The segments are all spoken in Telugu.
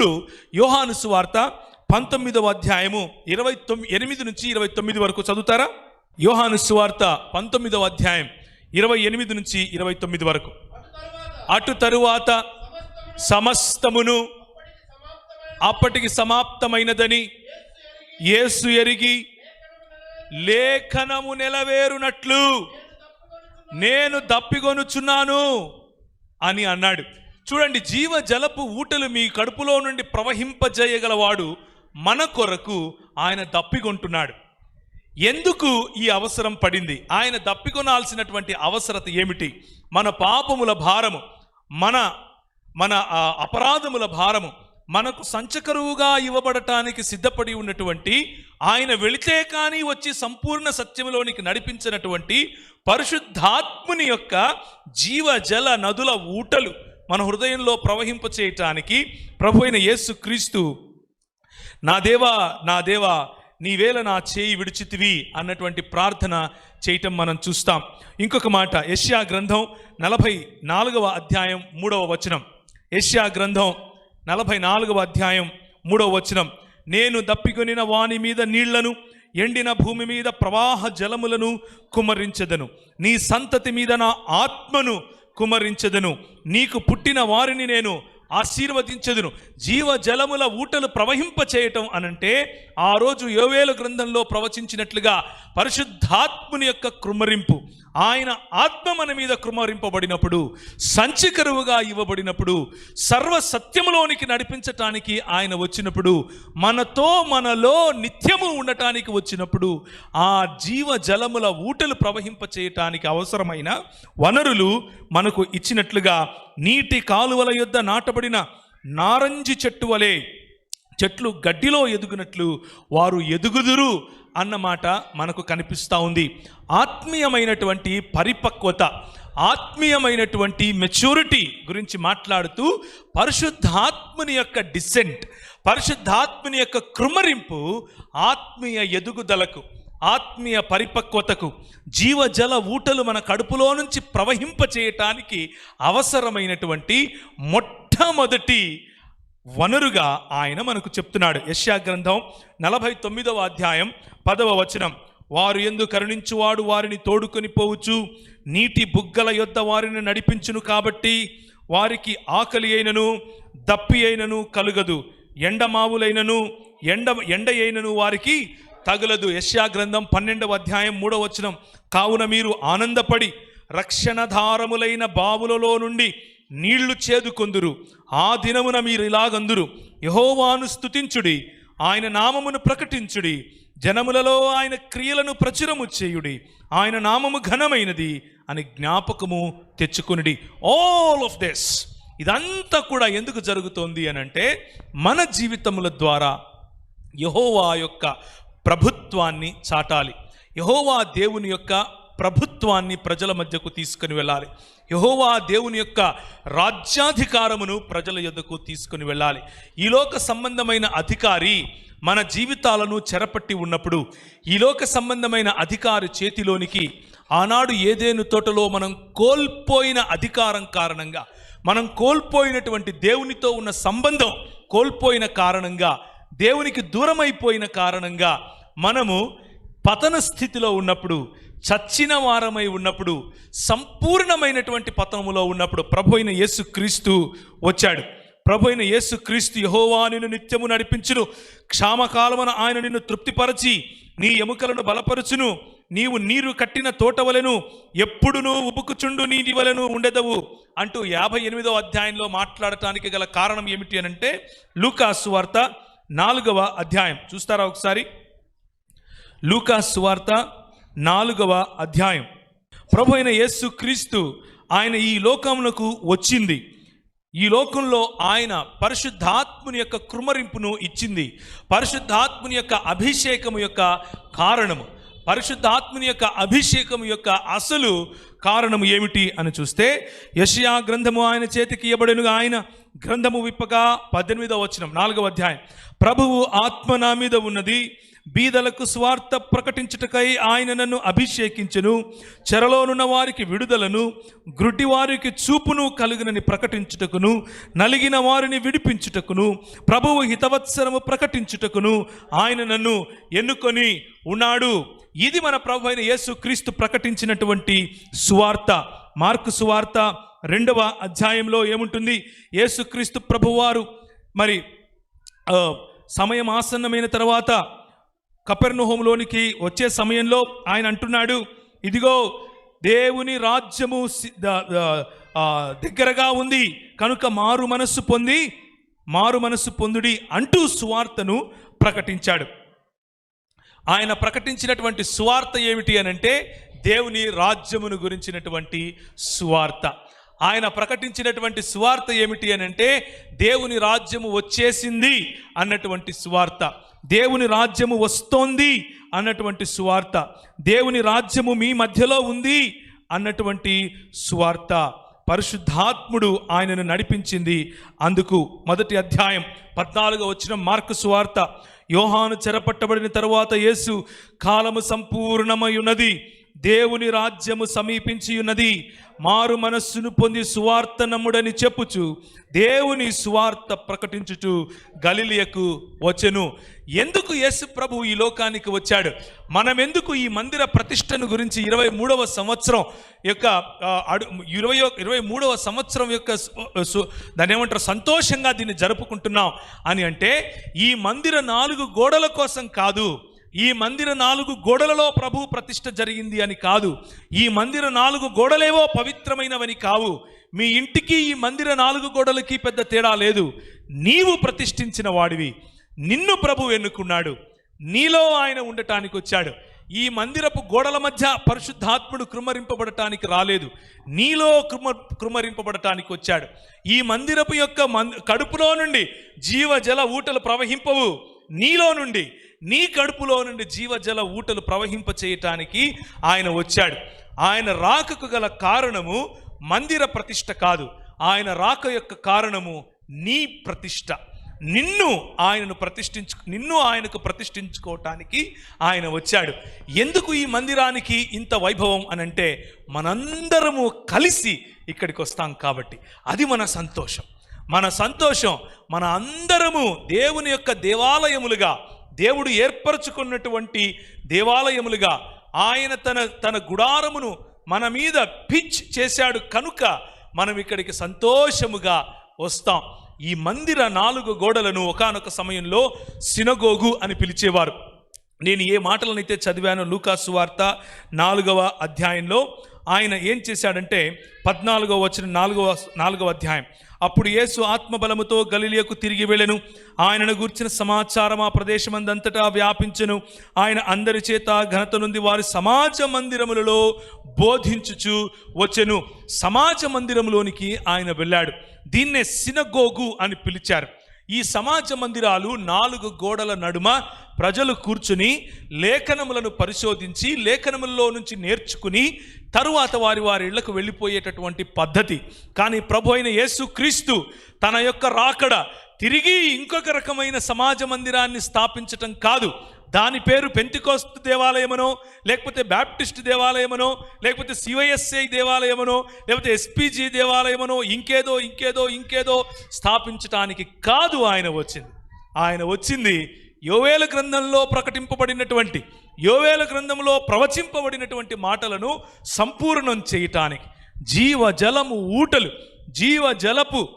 ఇప్పుడు యోహాను సువార్త పంతొమ్మిదవ అధ్యాయము ఇరవై తొమ్మిది ఎనిమిది నుంచి ఇరవై తొమ్మిది వరకు చదువుతారా? యోహాను సువార్త పంతొమ్మిదవ అధ్యాయం ఇరవై ఎనిమిది నుంచి ఇరవై తొమ్మిది వరకు. అటు తరువాత సమస్తమును అప్పటికి సమాప్తమైనదని యేసు ఎరిగి లేఖనము నెలవేరునట్లు నేను దప్పిగొనుచున్నాను అని అన్నాడు. చూడండి జీవ జలపు ఊటలు మీ కడుపులో నుండి ప్రవహింపజేయగలవాడు మన కొరకు ఆయన దప్పికొంటున్నాడు. ఎందుకు ఈ అవసరం పడింది? ఆయన దప్పికొనాల్సినటువంటి అవసరత ఏమిటి? మన పాపముల భారము మన మన అపరాధముల భారము మనకు సంచకరువుగా ఇవ్వబడటానికి సిద్ధపడి ఉన్నటువంటి ఆయన వెళితే కానీ వచ్చి సంపూర్ణ సత్యములోనికి నడిపించినటువంటి పరిశుద్ధాత్ముని యొక్క జీవజల నదుల ఊటలు మన హృదయంలో ప్రవహింప చేయటానికి ప్రభు అయిన యేసు క్రీస్తు నా దేవా నా దేవా నీవేళ నా చేయి విడిచితివి అన్నటువంటి ప్రార్థన చేయటం మనం చూస్తాం. ఇంకొక మాట యష్యా గ్రంథం నలభై నాలుగవ అధ్యాయం మూడవ వచనం. యష్యా గ్రంథం నలభై నాలుగవ అధ్యాయం మూడవ వచనం. నేను దప్పికొనిన వాని మీద నీళ్ళను ఎండిన భూమి మీద ప్రవాహ జలములను కుమరించదను నీ సంతతి మీద నా ఆత్మను కుమరించదును. నీకు పుట్టిన వారిని నేను ఆశీర్వదించదును. జీవ జలముల ఊటలు ప్రవహింప చేయటం అనంటే ఆ రోజు యోవేలు గ్రంథంలో ప్రవచించినట్లుగా పరిశుద్ధాత్ముని యొక్క కుమరింపు. ఆయన ఆత్మ మన మీద కుమరింపబడినప్పుడు సంచికరువుగా ఇవ్వబడినప్పుడు సర్వ సత్యములోనికి నడిపించటానికి ఆయన వచ్చినప్పుడు మనతో మనలో నిత్యము ఉండటానికి వచ్చినప్పుడు ఆ జీవ జలముల ఊటలు ప్రవహింప చేయటానికి అవసరమైన వనరులు మనకు ఇచ్చినట్లుగా నీటి కాలువల యొద్ద నాటబడిన నారంజి చెట్టు వలె చెట్లు గడ్డిలో ఎదుగునట్లు వారు ఎదుగుదురు అన్నమాట మనకు కనిపిస్తూ ఉంది. ఆత్మీయమైనటువంటి పరిపక్వత ఆత్మీయమైనటువంటి మెచ్యూరిటీ గురించి మాట్లాడుతూ పరిశుద్ధాత్ముని యొక్క డిసెంట్ పరిశుద్ధాత్ముని యొక్క కృమరింపు ఆత్మీయ ఎదుగుదలకు ఆత్మీయ పరిపక్వతకు జీవజల ఊటలు మన కడుపులో నుంచి ప్రవహింప చేయటానికి అవసరమైనటువంటి మొట్టమొదటి వనరుగా ఆయన మనకు చెప్తున్నాడు. యశ్యా గ్రంథం నలభై తొమ్మిదవ అధ్యాయం పదవ వచనం. వారు ఎందు కరుణించువాడు వారిని తోడుకొని పోవచ్చు నీటి బుగ్గల యొద్ద వారిని నడిపించును కాబట్టి వారికి ఆకలి అయినను దప్పి అయినను కలుగదు. ఎండమావులైనను ఎండ ఎండ అయినను వారికి తగులదు. యశ్యా గ్రంథం పన్నెండవ అధ్యాయం మూడవ వచనం. కావున మీరు ఆనందపడి రక్షణధారములైన బావులలో నుండి నీళ్ళు చేదుకొందురు. ఆ దినమున మీరు ఇలాగందురు. యహోవాను స్తుతించుడి ఆయన నామమును ప్రకటించుడి జనములలో ఆయన క్రియలను ప్రచురము చేయుడి ఆయన నామము ఘనమైనది అని జ్ఞాపకము తెచ్చుకునిడి. ఆల్ ఆఫ్ దిస్ ఇదంతా కూడా ఎందుకు జరుగుతోంది అని అంటే మన జీవితముల ద్వారా యహోవా యొక్క ప్రభుత్వాన్ని చాటాలి. యహోవా దేవుని యొక్క ప్రభుత్వాన్ని ప్రజల మధ్యకు తీసుకుని వెళ్ళాలి. యహోవా దేవుని యొక్క రాజ్యాధికారమును ప్రజల యొద్దకు తీసుకుని వెళ్ళాలి. ఈ లోక సంబంధమైన అధికారి మన జీవితాలను చెరపట్టి ఉన్నప్పుడు ఈ లోక సంబంధమైన అధికారి చేతిలోనికి ఆనాడు ఏదేను తోటలో మనం కోల్పోయిన అధికారం కారణంగా మనం కోల్పోయినటువంటి దేవునితో ఉన్న సంబంధం కోల్పోయిన కారణంగా దేవునికి దూరమైపోయిన కారణంగా మనము పతన స్థితిలో ఉన్నప్పుడు చచ్చిన వారమై ఉన్నప్పుడు సంపూర్ణమైనటువంటి పతనములో ఉన్నప్పుడు ప్రభు అయిన యేసు క్రీస్తు వచ్చాడు. ప్రభు అయిన యేసు క్రీస్తు యహోవా నిన్ను నిత్యము నడిపించును. క్షామకాలమున ఆయన నిన్ను తృప్తిపరచి నీ ఎముకలను బలపరుచును. నీవు నీరు కట్టిన తోట వలెను ఎప్పుడునూ ఉబుకుచుండు నీటి వలెను ఉండెదవు అంటూ యాభై ఎనిమిదవ అధ్యాయంలో మాట్లాడటానికి గల కారణం ఏమిటి అనంటే లూకాసు వార్త నాలుగవ అధ్యాయం. చూస్తారా ఒకసారి? లూకాసు వార్త నాలుగవ అధ్యాయం. ప్రభు అయిన యేసు క్రీస్తు ఆయన ఈ లోకమునకు వచ్చింది. ఈ లోకంలో ఆయన పరిశుద్ధాత్ముని యొక్క కృమరింపును ఇచ్చింది. పరిశుద్ధాత్ముని యొక్క అభిషేకము యొక్క కారణము. పరిశుద్ధాత్ముని యొక్క అభిషేకము యొక్క అసలు కారణము ఏమిటి అని చూస్తే యషయా గ్రంథము ఆయన చేతికి ఇవ్వబడినగా ఆయన గ్రంథము విప్పగా పద్దెనిమిదవ వచనం నాలుగవ అధ్యాయం. ప్రభువు ఆత్మ నా మీద ఉన్నది బీదలకు స్వార్థ ప్రకటించుటకై ఆయన నన్ను అభిషేకించెను. చెరలోనున్న వారికి విడుదలను. గ్రుటి వారికి చూపును కలుగునని ప్రకటించుటకును. నలిగిన వారిని విడిపించుటకును. ప్రభువు హితవత్సరము ప్రకటించుటకును. ఆయన నన్ను ఎన్నుకొని ఉన్నాడు. ఇది మన ప్రభు అయిన యేసు క్రీస్తు ప్రకటించినటువంటి సువార్త. మార్కు సువార్త రెండవ అధ్యాయంలో ఏముంటుంది? యేసుక్రీస్తు ప్రభువారు మరి సమయం ఆసన్నమైన తర్వాత కపెర్నుహోంలోనికి వచ్చే సమయంలో ఆయన అంటున్నాడు ఇదిగో దేవుని రాజ్యము సి- దగ్గరగా ఉంది. కనుక మారు మనస్సు పొంది మారు మనస్సు పొందుడి అంటూ సువార్తను ప్రకటించాడు. ఆయన ప్రకటించినటువంటి సువార్త ఏమిటి అని అంటే దేవుని రాజ్యమును గురించినటువంటి సువార్త ఆయన ప్రకటించినటువంటి సువార్త ఏమిటి అని అంటే దేవుని రాజ్యము వచ్చేసింది అన్నటువంటి సువార్త. దేవుని రాజ్యము వస్తోంది అన్నటువంటి సువార్త. దేవుని రాజ్యము మీ మధ్యలో ఉంది అన్నటువంటి సువార్త. పరిశుద్ధాత్ముడు ఆయనను నడిపించింది. అందుకు మొదటి అధ్యాయం పద్నాలుగు వచ్చిన మార్కు సువార్త. యోహాను చెరపట్టబడిన తరువాత యేసు కాలము సంపూర్ణమై ఉన్నది. దేవుని రాజ్యము సమీపించి ఉన్నది. మారు మనస్సును పొంది సువార్త నమ్ముడని చెప్పుచు దేవుని సువార్త ప్రకటించుచు గలిలియకు వచ్చెను. ఎందుకు యేసు ప్రభు ఈ లోకానికి వచ్చాడు? మనమెందుకు ఈ మందిర ప్రతిష్టను గురించి ఇరవై మూడవ సంవత్సరం యొక్క అడు ఇరవై ఇరవై మూడవ సంవత్సరం యొక్క దాని ఏమంటారు? సంతోషంగా దీన్ని జరుపుకుంటున్నాం అని అంటే ఈ మందిర నాలుగు గోడల కోసం కాదు ఈ మందిర నాలుగు గోడలలో ప్రభు ప్రతిష్ట జరిగింది అని కాదు. ఈ మందిర నాలుగు గోడలేవో పవిత్రమైనవని కావు. మీ ఇంటికి ఈ మందిర నాలుగు గోడలకి పెద్ద తేడా లేదు. నీవు ప్రతిష్ఠించిన వాడివి. నిన్ను ప్రభు ఎన్నుకున్నాడు. నీలో ఆయన ఉండటానికి వచ్చాడు. ఈ మందిరపు గోడల మధ్య పరిశుద్ధాత్ముడు కృమరింపబడటానికి రాలేదు. నీలో కృమ కృమరింపబడటానికి వచ్చాడు. ఈ మందిరపు యొక్క మన్ కడుపులో నుండి జీవజల ఊటలు ప్రవహింపవు. నీలో నుండి నీ కడుపులో నుండి జీవజల ఊటలు ప్రవహింప చేయటానికి ఆయన వచ్చాడు. ఆయన రాకకు గల కారణము మందిర ప్రతిష్ట కాదు. ఆయన రాక యొక్క కారణము నీ ప్రతిష్ట. నిన్ను ఆయనను ప్రతిష్ఠించు నిన్ను ఆయనకు ప్రతిష్ఠించుకోవటానికి ఆయన వచ్చాడు. ఎందుకు ఈ మందిరానికి ఇంత వైభవం అని అంటే మనందరము కలిసి ఇక్కడికి వస్తాం కాబట్టి. అది మన సంతోషం. మన సంతోషం మన అందరము దేవుని యొక్క దేవాలయములుగా దేవుడు ఏర్పరచుకున్నటువంటి దేవాలయములుగా ఆయన తన తన గుడారమును మన మీద పిచ్ చేశాడు కనుక మనం ఇక్కడికి సంతోషముగా వస్తాం. ఈ మందిర నాలుగు గోడలను ఒకానొక సమయంలో సినగోగు అని పిలిచేవారు. నేను ఏ మాటలనైతే చదివానో లూకాసు వార్త నాలుగవ అధ్యాయంలో ఆయన ఏం చేశాడంటే పద్నాలుగవ వచ్చిన నాలుగవ నాలుగవ అధ్యాయం. అప్పుడు యేసు ఆత్మబలముతో గలిలియకు తిరిగి వెళ్ళెను. ఆయనను గూర్చిన సమాచారం ఆ ప్రదేశమందంతటా వ్యాపించెను. ఆయన అందరి చేత ఘనత నుండి వారి సమాజ మందిరములలో బోధించుచు వచ్చెను. సమాజ మందిరములోనికి ఆయన వెళ్ళాడు. దీన్నే సినగోగు అని పిలిచారు. ఈ సమాజ మందిరాలు నాలుగు గోడల నడుమ ప్రజలు కూర్చుని లేఖనములను పరిశోధించి లేఖనములలో నుంచి నేర్చుకుని తరువాత వారి వారి ఇళ్ళకు వెళ్ళిపోయేటటువంటి పద్ధతి. కానీ ప్రభు అయిన యేసు క్రీస్తు తన యొక్క రాకడ తిరిగి ఇంకొక రకమైన సమాజ మందిరాన్ని స్థాపించటం కాదు. దాని పేరు పెంతికోస్తు దేవాలయమనో లేకపోతే బ్యాప్టిస్ట్ దేవాలయమనో లేకపోతే సివైఎస్ఐ దేవాలయమనో లేకపోతే ఎస్పీజీ దేవాలయమనో ఇంకేదో ఇంకేదో ఇంకేదో స్థాపించటానికి కాదు ఆయన వచ్చింది. ఆయన వచ్చింది యోవేల గ్రంథంలో ప్రకటింపబడినటువంటి యోవేల గ్రంథంలో ప్రవచింపబడినటువంటి మాటలను సంపూర్ణం చేయటానికి జీవ జలము ఊటలు జీవ జలపు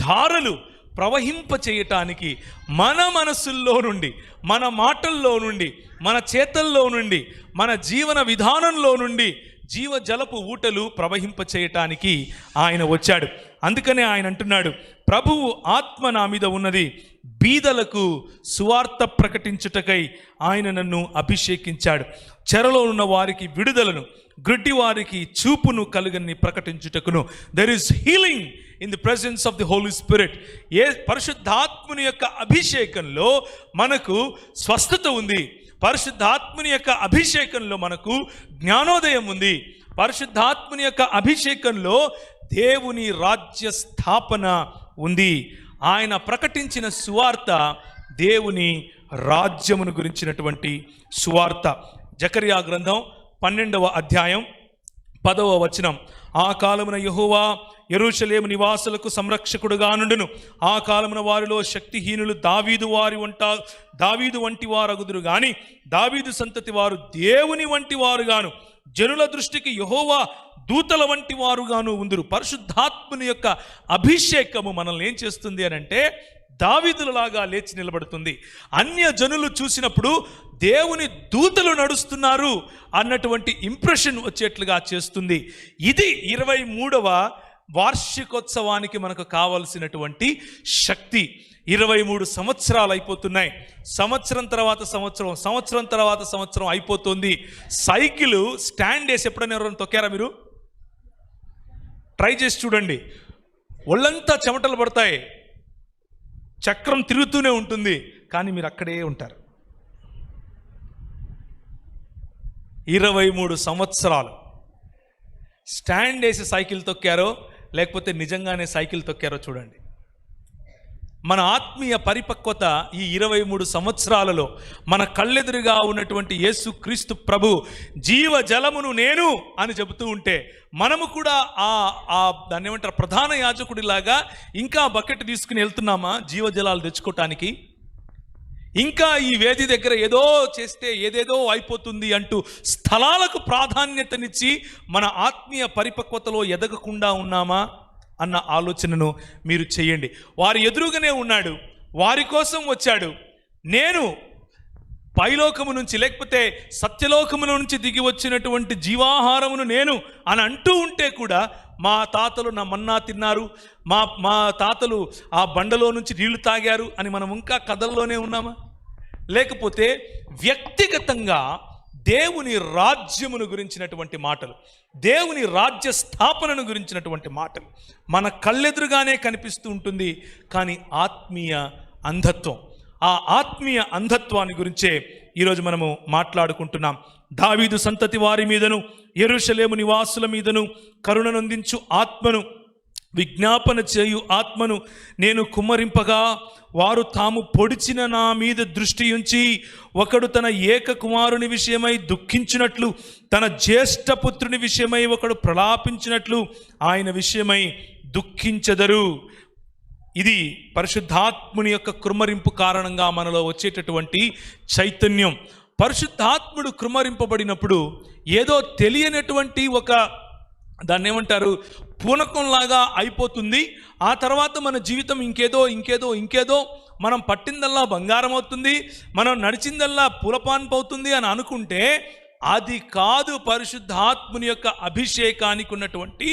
ధారలు ప్రవహింప చేయటానికి మన మనసుల్లో నుండి మన మాటల్లో నుండి మన చేతల్లో నుండి మన జీవన విధానంలో నుండి జీవజలపు ఊటలు ప్రవహింప చేయటానికి ఆయన వచ్చాడు. అందుకనే ఆయన అంటున్నాడు ప్రభువు ఆత్మ నా మీద ఉన్నది బీదలకు సువార్త ప్రకటించుటకై ఆయన నన్ను అభిషేకించాడు. చెరలో ఉన్న వారికి విడుదలను గ్రుడ్డి వారికి చూపును కలుగని ప్రకటించుటకును. There is healing in the presence of the holy spirit ఏ పరిశుద్ధాత్ముని యొక్క అభిషేకంలో మనకు స్వస్థత ఉంది. పరిశుద్ధాత్ముని యొక్క అభిషేకంలో మనకు జ్ఞానోదయం ఉంది. పరిశుద్ధాత్ముని యొక్క అభిషేకంలో దేవుని రాజ్య స్థాపన ఉంది. ఆయన ప్రకటించిన సువార్త దేవుని రాజ్యమును గురించినటువంటి సువార్త. జకరియా గ్రంథం పన్నెండవ అధ్యాయం పదవ వచనం. ఆ కాలమున యహోవా ఎరుషలేము నివాసులకు సంరక్షకుడుగా నుండును. ఆ కాలమున వారిలో శక్తిహీనులు దావీదు వారి వంట దావీదు వంటి వారగుదురు గాని దావీదు సంతతి వారు దేవుని వంటి వారుగాను జనుల దృష్టికి యహోవా దూతల వంటి వారుగాను ఉందురు. పరిశుద్ధాత్ముని యొక్క అభిషేకము మనల్ని ఏం చేస్తుంది అని అంటే దావిదులలాగా లేచి నిలబడుతుంది. అన్య జనులు చూసినప్పుడు దేవుని దూతలు నడుస్తున్నారు అన్నటువంటి ఇంప్రెషన్ వచ్చేట్లుగా చేస్తుంది. ఇది ఇరవై మూడవ వార్షికోత్సవానికి మనకు కావలసినటువంటి శక్తి. ఇరవై మూడు సంవత్సరాలు అయిపోతున్నాయి. సంవత్సరం తర్వాత సంవత్సరం సంవత్సరం తర్వాత సంవత్సరం అయిపోతుంది. సైకిల్ స్టాండ్ వేసి ఎప్పుడైనా ఎవరైనా తొక్కారా మీరు? ట్రై చేసి చూడండి. ఒళ్ళంతా చెమటలు పడతాయి. చక్రం తిరుగుతూనే ఉంటుంది కానీ మీరు అక్కడే ఉంటారు. ఇరవై మూడు సంవత్సరాలు. స్టాండ్ వేసి సైకిల్ తొక్కారో లేకపోతే నిజంగానే సైకిల్ తొక్కారో చూడండి. మన ఆత్మీయ పరిపక్వత ఈ ఇరవై మూడు సంవత్సరాలలో మన కళ్ళెదురుగా ఉన్నటువంటి యేసు క్రీస్తు ప్రభు జీవ జలమును నేను అని చెబుతూ ఉంటే మనము కూడా ఆ ఆ దాన్ని ఏమంటారు ప్రధాన యాజకుడిలాగా ఇంకా బకెట్ తీసుకుని వెళ్తున్నామా జీవజలాలు తెచ్చుకోవటానికి ఇంకా ఈ వేది దగ్గర ఏదో చేస్తే ఏదేదో అయిపోతుంది అంటూ స్థలాలకు ప్రాధాన్యతనిచ్చి మన ఆత్మీయ పరిపక్వతలో ఎదగకుండా ఉన్నామా? అన్న ఆలోచనను మీరు చేయండి. వారి ఎదురుగానే ఉన్నాడు. వారి కోసం వచ్చాడు. నేను పైలోకము నుంచి లేకపోతే సత్యలోకము నుంచి దిగి వచ్చినటువంటి జీవాహారమును నేను అని అంటూ ఉంటే కూడా మా తాతలు నా మన్నా తిన్నారు. మా మా తాతలు ఆ బండలో నుంచి నీళ్ళు తాగారు అని మనం ఇంకా కథల్లోనే ఉన్నామా? లేకపోతే వ్యక్తిగతంగా దేవుని రాజ్యమును గురించినటువంటి మాటలు దేవుని రాజ్య స్థాపనను గురించినటువంటి మాటలు మన కళ్ళెదురుగానే కనిపిస్తూ ఉంటుంది. కానీ ఆత్మీయ అంధత్వం ఆ ఆత్మీయ అంధత్వాన్ని గురించే ఈరోజు మనము మాట్లాడుకుంటున్నాం. దావీదు సంతతి వారి మీదను ఎరుషలేము నివాసుల మీదను కరుణనందించు ఆత్మను విజ్ఞాపన చేయు ఆత్మను నేను కుమ్మరింపగా వారు తాము పొడిచిన నా మీద దృష్టి ఉంచి ఒకడు తన ఏక కుమారుని విషయమై దుఃఖించినట్లు తన జ్యేష్ఠపుత్రుని విషయమై ఒకడు ప్రలాపించినట్లు ఆయన విషయమై దుఃఖించెదరు. ఇది పరిశుద్ధాత్ముని యొక్క కృమరింపు కారణంగా మనలో వచ్చేటటువంటి చైతన్యం. పరిశుద్ధాత్ముడు కృమరింపబడినప్పుడు ఏదో తెలియనటువంటి ఒక దాన్ని ఏమంటారు పూనకంలాగా అయిపోతుంది. ఆ తర్వాత మన జీవితం ఇంకేదో ఇంకేదో ఇంకేదో మనం పట్టిందల్లా బంగారం అవుతుంది మనం నడిచిందల్లా పూలపాన్పు అవుతుంది అని అనుకుంటే అది కాదు పరిశుద్ధాత్ముని యొక్క అభిషేకానికి ఉన్నటువంటి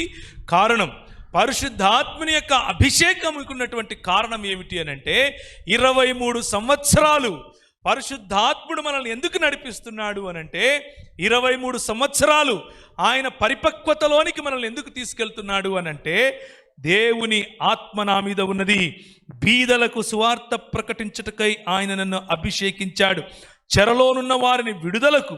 కారణం. పరిశుద్ధాత్ముని యొక్క అభిషేకంకి ఉన్నటువంటి కారణం ఏమిటి అని అంటే ఇరవై మూడు సంవత్సరాలు పరిశుద్ధాత్ముడు మనల్ని ఎందుకు నడిపిస్తున్నాడు అని అంటే ఇరవై మూడు సంవత్సరాలు ఆయన పరిపక్వతలోనికి మనల్ని ఎందుకు తీసుకెళ్తున్నాడు అని అంటే దేవుని ఆత్మ నా మీద ఉన్నది. బీదలకు సువార్త ప్రకటించుటకై ఆయన నన్ను అభిషేకించాడు. చెరలోనున్న వారిని విడుదలకు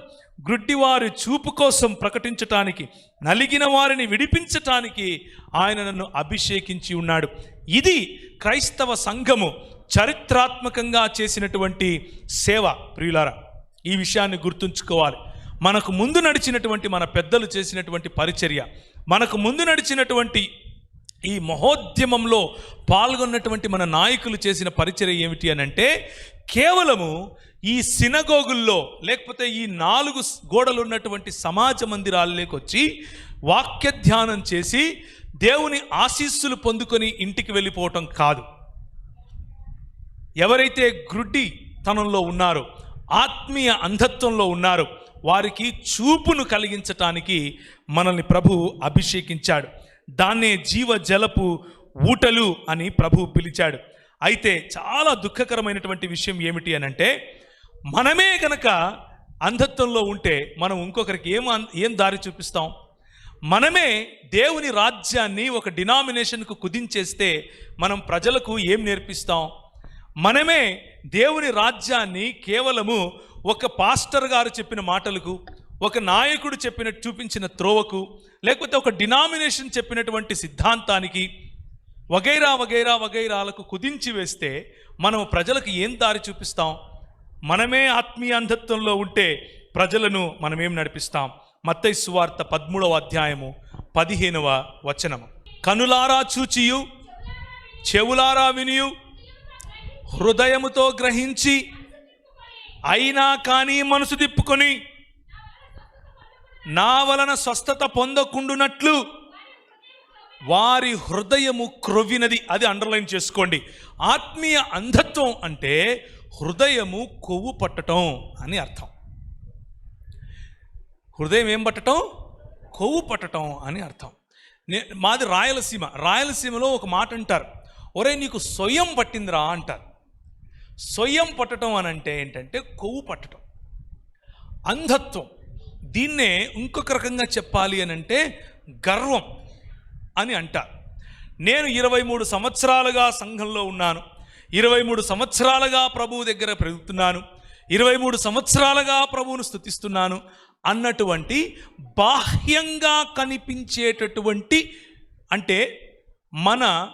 గ్రుడ్డివారి చూపు కోసం ప్రకటించటానికి నలిగిన వారిని విడిపించటానికి ఆయన నన్ను అభిషేకించి ఉన్నాడు. ఇది క్రైస్తవ సంఘము చరిత్రాత్మకంగా చేసినటువంటి సేవ. ప్రియులారా ఈ విషయాన్ని గుర్తుంచుకోవాలి. మనకు ముందు నడిచినటువంటి మన పెద్దలు చేసినటువంటి పరిచర్య మనకు ముందు నడిచినటువంటి ఈ మహోద్యమంలో పాల్గొన్నటువంటి మన నాయకులు చేసిన పరిచర్య ఏమిటి అని అంటే కేవలము ఈ సినగోగుల్లో లేకపోతే ఈ నాలుగు గోడలు ఉన్నటువంటి సమాజ మందిరాల్లోకి వచ్చి వాక్య ధ్యానం చేసి దేవుని ఆశీస్సులు పొందుకొని ఇంటికి వెళ్ళిపోవటం కాదు. ఎవరైతే గ్రుడ్డి తనంలో ఉన్నారో ఆత్మీయ అంధత్వంలో ఉన్నారో వారికి చూపును కలిగించటానికి మనల్ని ప్రభు అభిషేకించాడు. దాన్నే జీవ జలపు ఊటలు అని ప్రభు పిలిచాడు. అయితే చాలా దుఃఖకరమైనటువంటి విషయం ఏమిటి అని అంటే మనమే గనక అంధత్వంలో ఉంటే మనం ఇంకొకరికి ఏం ఏం దారి చూపిస్తాం? మనమే దేవుని రాజ్యాన్ని ఒక డినామినేషన్కు కుదించేస్తే మనం ప్రజలకు ఏం నేర్పిస్తాం? మనమే దేవుని రాజ్యాన్ని కేవలము ఒక పాస్టర్ గారు చెప్పిన మాటలకు ఒక నాయకుడు చెప్పిన చూపించిన త్రోవకు లేకపోతే ఒక డినామినేషన్ చెప్పినటువంటి సిద్ధాంతానికి వగైరా వగైరా వగైరాలకు కుదించి వేస్తే మనం ప్రజలకు ఏం దారి చూపిస్తాం? మనమే ఆత్మీయ అంధత్వంలో ఉంటే ప్రజలను మనమేం నడిపిస్తాం? మత్తయి సువార్త పదమూడవ అధ్యాయము పదిహేనవ వచనము. కనులారా చూచియు చెవులారా వినియు హృదయముతో గ్రహించి అయినా కానీ మనసు తిప్పుకొని నా వలన స్వస్థత పొందకుండునట్లు వారి హృదయము క్రొవ్వినది. అది అండర్లైన్ చేసుకోండి. ఆత్మీయ అంధత్వం అంటే హృదయము కొవ్వు పట్టటం అని అర్థం. హృదయం ఏం పట్టటం? కొవ్వు పట్టటం అని అర్థం. నే మాది రాయలసీమ. రాయలసీమలో ఒక మాట అంటారు. ఒరే నీకు స్వయం పట్టిందిరా అంటారు. స్వయం పట్టటం అని అంటే ఏంటంటే కొవ్వు పట్టటం. అంధత్వం. దీన్నే ఇంకొక రకంగా చెప్పాలి అని అంటే గర్వం అని అంటారు. నేను ఇరవై మూడు సంవత్సరాలుగా సంఘంలో ఉన్నాను. ఇరవై మూడు సంవత్సరాలుగా ప్రభువు దగ్గర పెరుగుతున్నాను. ఇరవై మూడు సంవత్సరాలుగా ప్రభువును స్థుతిస్తున్నాను. అన్నటువంటి బాహ్యంగా కనిపించేటటువంటి అంటే మన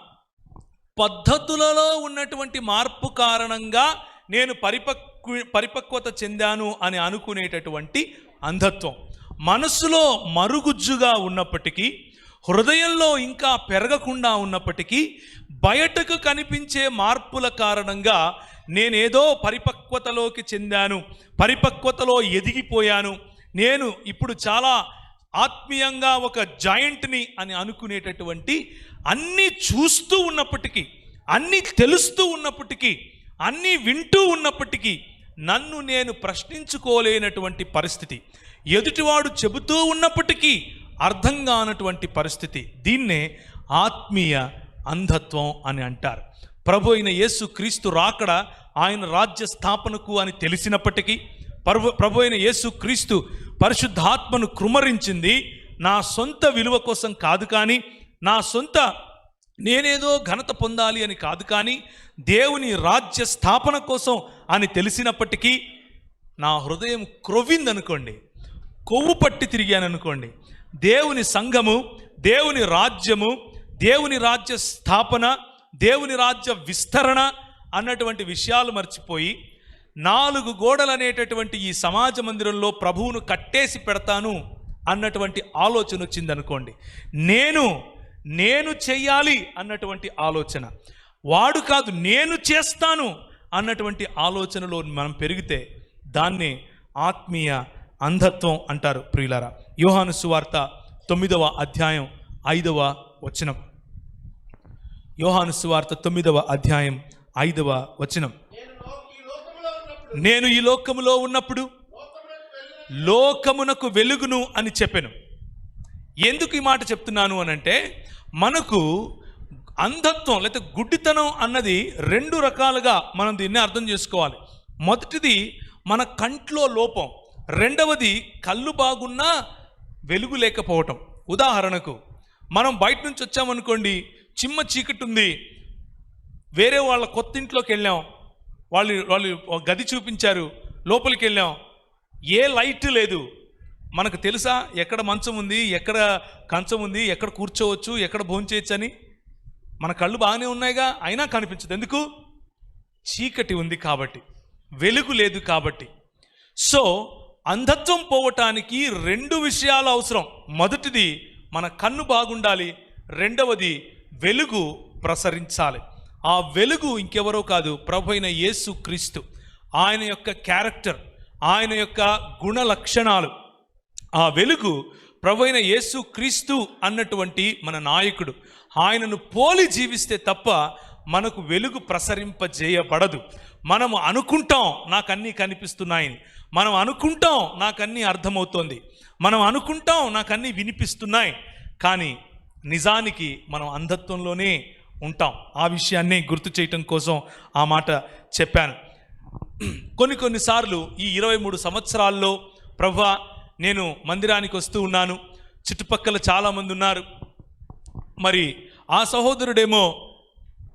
పద్ధతులలో ఉన్నటువంటి మార్పు కారణంగా నేను పరిపక్వ పరిపక్వత చెందాను అని అనుకునేటటువంటి అంధత్వం. మనసులో మరుగుజ్జుగా ఉన్నప్పటికీ హృదయంలో ఇంకా పెరగకుండా ఉన్నప్పటికీ బయటకు కనిపించే మార్పుల కారణంగా నేనేదో పరిపక్వతలోకి చెందాను పరిపక్వతలో ఎదిగిపోయాను నేను ఇప్పుడు చాలా ఆత్మీయంగా ఒక జాయింట్ని అని అనుకునేటటువంటి అన్నీ చూస్తూ ఉన్నప్పటికీ అన్నీ తెలుస్తూ ఉన్నప్పటికీ అన్నీ వింటూ ఉన్నప్పటికీ నన్ను నేను ప్రశ్నించుకోలేనటువంటి పరిస్థితి. ఎదుటివాడు చెబుతూ ఉన్నప్పటికీ అర్థం కానటువంటి పరిస్థితి. దీన్నే ఆత్మీయ అంధత్వం అని అంటారు. ప్రభు అయిన యేసు క్రీస్తు రాకడ ఆయన రాజ్య స్థాపనకు అని తెలిసినప్పటికీ ప్రభు ప్రభు అయిన యేసు క్రీస్తు పరిశుద్ధాత్మను కృమరించింది. నా సొంత విలువ కోసం కాదు కానీ నా సొంత నేనేదో ఘనత పొందాలి అని కాదు కానీ దేవుని రాజ్య స్థాపన కోసం అని తెలిసినప్పటికీ నా హృదయం క్రొవ్విందనుకోండి. కొవ్వు పట్టి తిరిగాను అనుకోండి దేవుని సంఘము దేవుని రాజ్యము దేవుని రాజ్య స్థాపన దేవుని రాజ్య విస్తరణ అన్నటువంటి విషయాలు మర్చిపోయి నాలుగు గోడలు అనేటటువంటి ఈ సమాజ మందిరంలో ప్రభువును కట్టేసి పెడతాను అన్నటువంటి ఆలోచన వచ్చిందనుకోండి నేను నేను చెయ్యాలి అన్నటువంటి ఆలోచన. వాడు కాదు నేను చేస్తాను అన్నటువంటి ఆలోచనలో మనం పెరిగితే దాన్నే ఆత్మీయ అంధత్వం అంటారు ప్రియులారా. యోహాను సువార్త తొమ్మిదవ అధ్యాయం ఐదవ వచనం. యోహాను సువార్త తొమ్మిదవ అధ్యాయం ఐదవ వచనం. నేను ఈ లోకములో ఉన్నప్పుడు లోకమునకు వెలుగును వెలుగును అని చెప్పాను. ఎందుకు ఈ మాట చెప్తున్నాను అని అంటే మనకు అంధత్వం లేకపోతే గుడ్డితనం అన్నది రెండు రకాలుగా మనం దీన్ని అర్థం చేసుకోవాలి. మొదటిది మన కంట్లో లోపం రెండవది కళ్ళు బాగున్నా వెలుగు లేకపోవటం. ఉదాహరణకు మనం బయట నుంచి వచ్చామనుకోండి చిమ్మ చీకటి ఉంది వేరే వాళ్ళ కొత్త ఇంట్లోకి వెళ్ళాం వాళ్ళు వాళ్ళు గది చూపించారు లోపలికి వెళ్ళాం. ఏ లైట్ లేదు. మనకు తెలుసా ఎక్కడ మంచం ఉంది ఎక్కడ కంచం ఉంది ఎక్కడ కూర్చోవచ్చు ఎక్కడ భోంచేయచ్చు అని? మన కళ్ళు బాగానే ఉన్నాయిగా అయినా కనిపించదు. ఎందుకు? చీకటి ఉంది కాబట్టి వెలుగు లేదు కాబట్టి. సో అంధత్వం పోవటానికి రెండు విషయాలు అవసరం. మొదటిది మన కన్ను బాగుండాలి. రెండవది వెలుగు ప్రసరించాలి. ఆ వెలుగు ఇంకెవరో కాదు ప్రభు అయిన యేసు క్రీస్తు. ఆయన యొక్క క్యారెక్టర్ ఆయన యొక్క గుణ లక్షణాలు ఆ వెలుగు ప్రభు అయిన యేసు క్రీస్తు అన్నటువంటి మన నాయకుడు. ఆయనను పోలి జీవిస్తే తప్ప మనకు వెలుగు ప్రసరింపజేయబడదు. మనము అనుకుంటాం నాకు అన్నీ కనిపిస్తున్నాయని. మనం అనుకుంటాం నాకు అన్నీ అర్థమవుతోంది. మనం అనుకుంటాం నాకు అన్నీ వినిపిస్తున్నాయి. కానీ నిజానికి మనం అంధత్వంలోనే ఉంటాం. ఆ విషయాన్ని గుర్తు చేయటం కోసం ఆ మాట చెప్పాను. కొన్ని కొన్నిసార్లు ఈ ఇరవై మూడు సంవత్సరాల్లో ప్రభా నేను మందిరానికి వస్తూ ఉన్నాను. చుట్టుపక్కల చాలామంది ఉన్నారు. మరి ఆ సహోదరుడేమో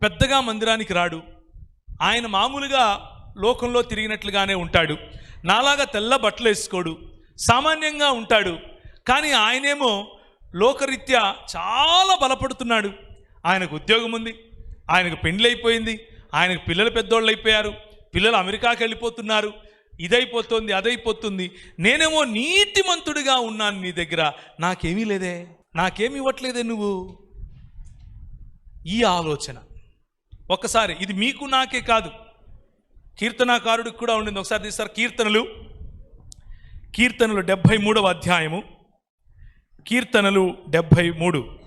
పెద్దగా మందిరానికి రాడు. ఆయన మామూలుగా లోకంలో తిరిగినట్లుగానే ఉంటాడు. నాలాగా తెల్ల బట్టలు వేసుకోడు. సామాన్యంగా ఉంటాడు. కానీ ఆయనేమో లోకరీత్యా చాలా బలపడుతున్నాడు. ఆయనకు ఉద్యోగం ఉంది ఆయనకు పెండ్లి అయిపోయింది ఆయనకు పిల్లలు పెద్దోళ్ళు అయిపోయారు పిల్లలు అమెరికాకి వెళ్ళిపోతున్నారు ఇదైపోతుంది అదైపోతుంది. నేనేమో నీతిమంతుడిగా ఉన్నాను నీ దగ్గర. నాకేమీ లేదే నాకేమి ఇవ్వట్లేదే నువ్వు. ఈ ఆలోచన. ఒక్కసారి ఇది మీకు నాకే కాదు. కీర్తనాకారుడికి కూడా ఉండింది. ఒకసారి తీస్తారు కీర్తనలు. కీర్తనలు డెబ్భై మూడవ అధ్యాయము. కీర్తనలు డెబ్భై మూడు.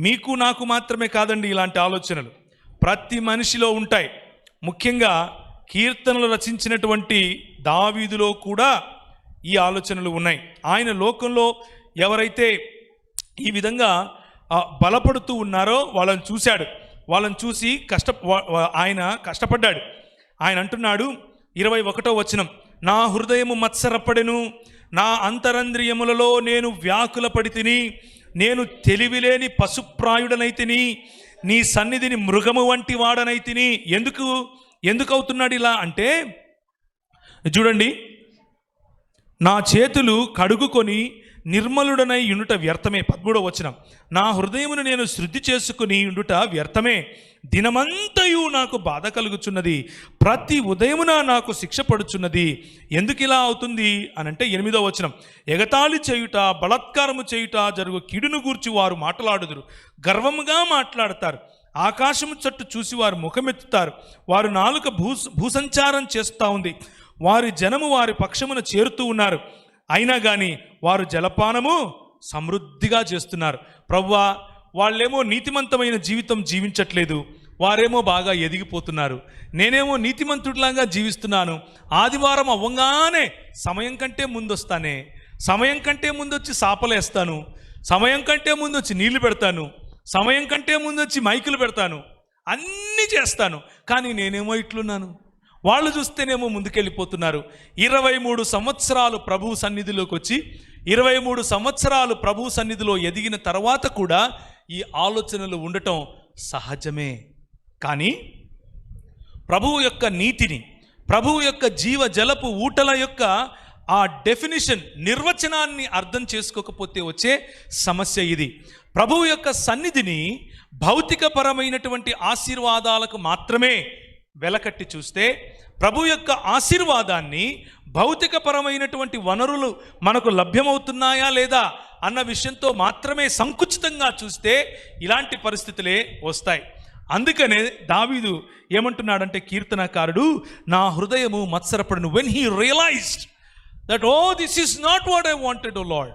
మీకు నాకు మాత్రమే కాదండి ఇలాంటి ఆలోచనలు. ప్రతి మనిషిలో ఉంటాయి. ముఖ్యంగా కీర్తనలు రచించినటువంటి దావీదులో కూడా ఈ ఆలోచనలు ఉన్నాయి. ఆయన లోకంలో ఎవరైతే ఈ విధంగా బలపడుతూ ఉన్నారో వాళ్ళని చూశాడు. వాళ్ళని చూసి కష్ట ఆయన కష్టపడ్డాడు. ఆయన అంటున్నాడు ఇరవై ఒకటో వచనం నా హృదయము మత్సరపడెను నా అంతరంద్రియములలో నేను వ్యాకుల పడి తిని నేను తెలివిలేని పశుప్రాయుడనైతిని నీ సన్నిధిని మృగము వంటి వాడనైతిని ఎందుకు ఎందుకు అవుతున్నాడు ఇలా అంటే చూడండి నా చేతులు కడుగుకొని నిర్మలుడనై ఉండుట వ్యర్థమే. పద్మూడవ వచనం. నా హృదయమును నేను శుద్ధి చేసుకుని ఉండుట వ్యర్థమే. దినమంతయు నాకు బాధ కలుగుచున్నది. ప్రతి ఉదయమున నాకు శిక్ష పడుచున్నది. ఎందుకు ఇలా అవుతుంది? అనంటే ఎనిమిదో వచనం. ఎగతాళి చేయుట బలత్కారము చేయుట జరుగు కిడును గూర్చి వారు మాట్లాడుదురు. గర్వముగా మాట్లాడతారు. ఆకాశము చట్టు చూసి వారు ముఖమెత్తుతారు. వారు నాలుక భూ భూసంచారం చేస్తూ ఉంది. వారి జనము వారి పక్షమున చేరుతూ ఉన్నారు. అయినా కానీ వారు జలపానము సమృద్ధిగా చేస్తున్నారు. ప్రవ్వా వాళ్ళేమో నీతిమంతమైన జీవితం జీవించట్లేదు. వారేమో బాగా ఎదిగిపోతున్నారు. నేనేమో నీతిమంతుడిలాగా జీవిస్తున్నాను. ఆదివారం అవ్వంగానే సమయం కంటే ముందొస్తానే. సమయం కంటే ముందొచ్చి సాపలేస్తాను. సమయం కంటే ముందొచ్చి నీళ్ళు పెడతాను. సమయం కంటే ముందొచ్చి మైకులు పెడతాను. అన్నీ చేస్తాను. కానీ నేనేమో ఇట్లున్నాను. వాళ్ళు చూస్తేనేమో ముందుకెళ్ళిపోతున్నారు. ఇరవై మూడు సంవత్సరాలు ప్రభు సన్నిధిలోకి వచ్చి ఇరవై మూడు సంవత్సరాలు ప్రభు సన్నిధిలో ఎదిగిన తర్వాత కూడా ఈ ఆలోచనలు ఉండటం సహజమే. కానీ ప్రభువు యొక్క నీతిని ప్రభువు యొక్క జీవ జలపు ఊటల యొక్క ఆ డెఫినిషన్ నిర్వచనాన్ని అర్థం చేసుకోకపోతే వచ్చే సమస్య ఇది. ప్రభువు యొక్క సన్నిధిని భౌతికపరమైనటువంటి ఆశీర్వాదాలకు మాత్రమే వెలకట్టి చూస్తే ప్రభు యొక్క ఆశీర్వాదాన్ని భౌతికపరమైనటువంటి వనరులు మనకు లభ్యమవుతున్నాయా లేదా అన్న విషయంతో మాత్రమే సంకుచితంగా చూస్తే ఇలాంటి పరిస్థితులే వస్తాయి. అందుకనే దావీదు ఏమంటున్నాడంటే కీర్తనకారుడు నా హృదయము మత్సరపడను. When he realized that oh this is not what I wanted oh lord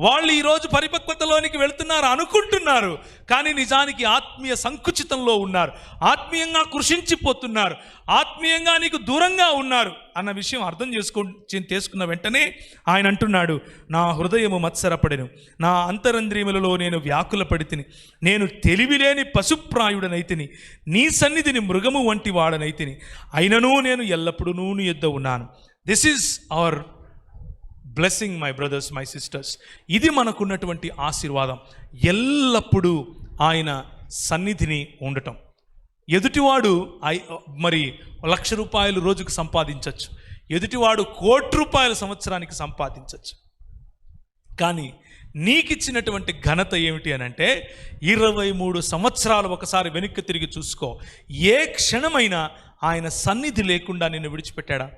వాళ్ళు ఈరోజు పరిపక్వతలోనికి వెళ్తున్నారు అనుకుంటున్నారు కానీ నిజానికి ఆత్మీయ సంకుచితంలో ఉన్నారు. ఆత్మీయంగా కృషించిపోతున్నారు. ఆత్మీయంగా నీకు దూరంగా ఉన్నారు అన్న విషయం అర్థం చేసుకో చేసుకున్న వెంటనే ఆయన అంటున్నాడు నా హృదయము మత్సరపడెను. నా అంతరంద్రియములలో నేను వ్యాకుల పడితిని నేను తెలివిలేని పశుప్రాయుడనైతిని. నీ సన్నిధిని మృగము వంటి వాడనైతిని. అయినను నేను ఎల్లప్పుడూ నీ యొద్ద ఉన్నాను. This is our blessing my brothers my sisters ఇది మనకున్నటువంటి ఆశీర్వాదం. ఎల్లప్పుడూ ఆయన సన్నిధిని ఉండటం. ఎదుటివాడు ఐ- మరి లక్ష రూపాయలు రోజుకు సంపాదించవచ్చు ఎదుటివాడు కోటి రూపాయల సంవత్సరానికి సంపాదించవచ్చు కానీ నీకిచ్చినటువంటి ఘనత ఏమిటి అని అంటే ఇరవై మూడు సంవత్సరాలు ఒకసారి వెనక్కి తిరిగి చూసుకో. ఏ క్షణమైనా ఆయన సన్నిధి లేకుండా నిన్ను విడిచిపెట్టాడా?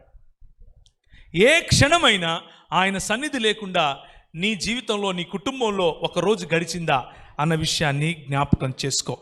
ఏ క్షణమైనా ఆయన సన్నిధి లేకుండా నీ జీవితంలో నీ కుటుంబంలో ఒక రోజు గడిచిందా అన్న విషయాన్ని జ్ఞాపకం చేసుకో.